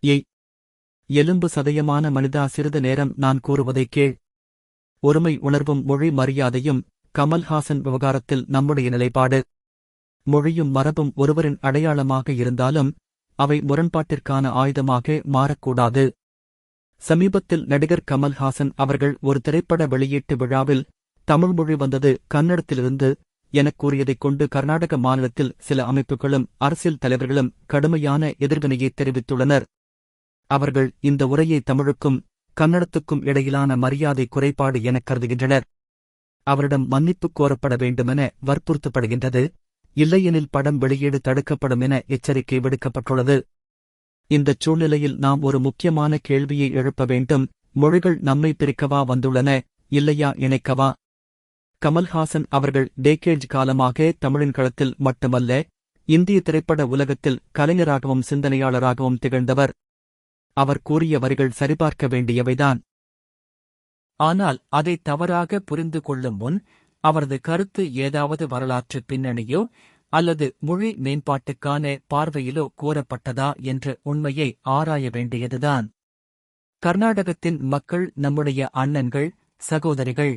ஏய் எலும்பு சதயமான மனிதா சிறிது நேரம் நான் கூறுவதை கேள். ஒருமை உணர்வும் மொழி மரியாதையும் கமல்ஹாசன் விவகாரத்தில் நம்முடைய நிலைப்பாடு. மொழியும் மரபும் ஒருவரின் அடையாளமாக இருந்தாலும் அவை முரண்பாட்டிற்கான ஆயுதமாக மாறக்கூடாது. சமீபத்தில் நடிகர் கமல்ஹாசன் அவர்கள் ஒரு திரைப்பட வெளியீட்டு விழாவில் தமிழ் மொழி வந்தது கன்னடத்திலிருந்து. எனக் கூறியதைக் கொண்டு கர்நாடக மாநிலத்தில் சில அமைப்புகளும் அரசியல் தலைவர்களும் கடுமையான எதிர்வினையை தெரிவித்துள்ளனர். அவர்கள் இந்த உரையை தமிழுக்கும் கன்னடத்துக்கும் இடையிலான மரியாதை குறைபாடு எனக் கருதுகின்றனர். அவரிடம் மன்னிப்பு கோரப்பட வேண்டுமென வற்புறுத்தப்படுகின்றது. இல்லையெனில் படம் வெளியீடு தடுக்கப்படும் என எச்சரிக்கை விடுக்கப்பட்டுள்ளது. இந்தச் சூழ்நிலையில் நாம் ஒரு முக்கியமான கேள்வியை எழுப்ப வேண்டும். மொழிகள் நம்மை பிரிக்கவா வந்துள்ளன இல்லையா இணைக்கவா? கமல்ஹாசன் அவர்கள் டேக்கேஜ் காலமாக தமிழின் களத்தில் மட்டுமல்ல இந்திய திரைப்பட உலகத்தில் கலைஞராகவும் சிந்தனையாளராகவும் திகழ்ந்தவர். அவர் கூறிய வரிகள் சரிபார்க்க வேண்டியவைதான். ஆனால் அதை தவறாக புரிந்து கொள்ளும் முன் அவரது கருத்து ஏதாவது வரலாற்று பின்னணியோ அல்லது மொழி மேம்பாட்டுக்கான பார்வையிலோ கூறப்பட்டதா என்ற உண்மையை ஆராய வேண்டியதுதான். கர்நாடகத்தின் மக்கள் நம்முடைய அண்ணன்கள் சகோதரிகள்.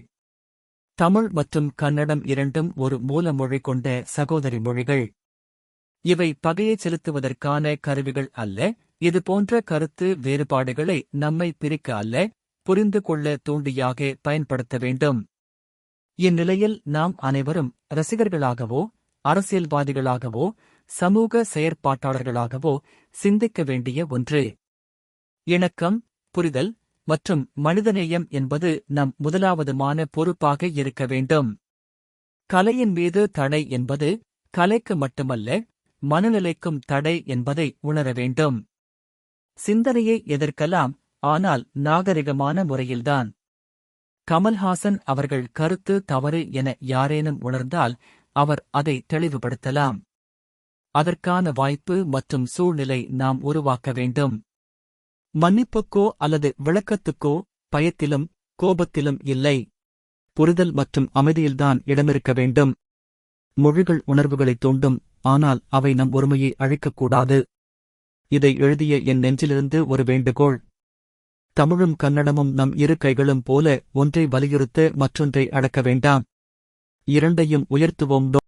தமிழ் மற்றும் கன்னடம் இரண்டும் ஒரு மூல மொழி கொண்ட சகோதரி மொழிகள். இவை பகையை செலுத்துவதற்கான கருவிகள் அல்ல இது போன்ற கருத்து வேறுபாடுகளை நம்மை பிரிக்க அல்ல புரிந்து கொள்ள தூண்டியாக பயன்படுத்த வேண்டும். இந்நிலையில் நாம் அனைவரும் ரசிகர்களாகவோ அரசியல்வாதிகளாகவோ சமூக செயற்பாட்டாளர்களாகவோ சிந்திக்க வேண்டிய ஒன்று. இணக்கம் புரிதல் மற்றும் மனிதநேயம் என்பது நம் முதலாவதுமான பொறுப்பாக இருக்க வேண்டும். கலையின் மீது தடை என்பது கலைக்கு மட்டுமல்ல மனநிலைக்கும் தடை என்பதை உணர வேண்டும். சிந்தனையை எதிர்க்கலாம் ஆனால் நாகரிகமான முறையில்தான். கமல்ஹாசன் அவர்கள் கருத்து தவறு என யாரேனும் உணர்ந்தால் அவர் அதை தெளிவுபடுத்தலாம். அதற்கான வாய்ப்பு மற்றும் சூழ்நிலை நாம் உருவாக்க வேண்டும். மன்னிப்புக்கோ அல்லது விளக்கத்துக்கோ பயத்திலும் கோபத்திலும் இல்லை. புரிதல் மற்றும் அமைதியில்தான் இடமிருக்க வேண்டும். மொழிகள் உணர்வுகளைத் தூண்டும் ஆனால் அவை நம் ஒருமையை அழிக்கக்கூடாது. இதை எழுதிய என் நெஞ்சிலிருந்து ஒரு வேண்டுகோள். தமிழும் கன்னடமும் நம் இரு கைகளும் போல ஒன்றை வலியுறுத்த மற்றொன்றை அடக்க வேண்டாம். இரண்டையும் உயர்த்துவோம்.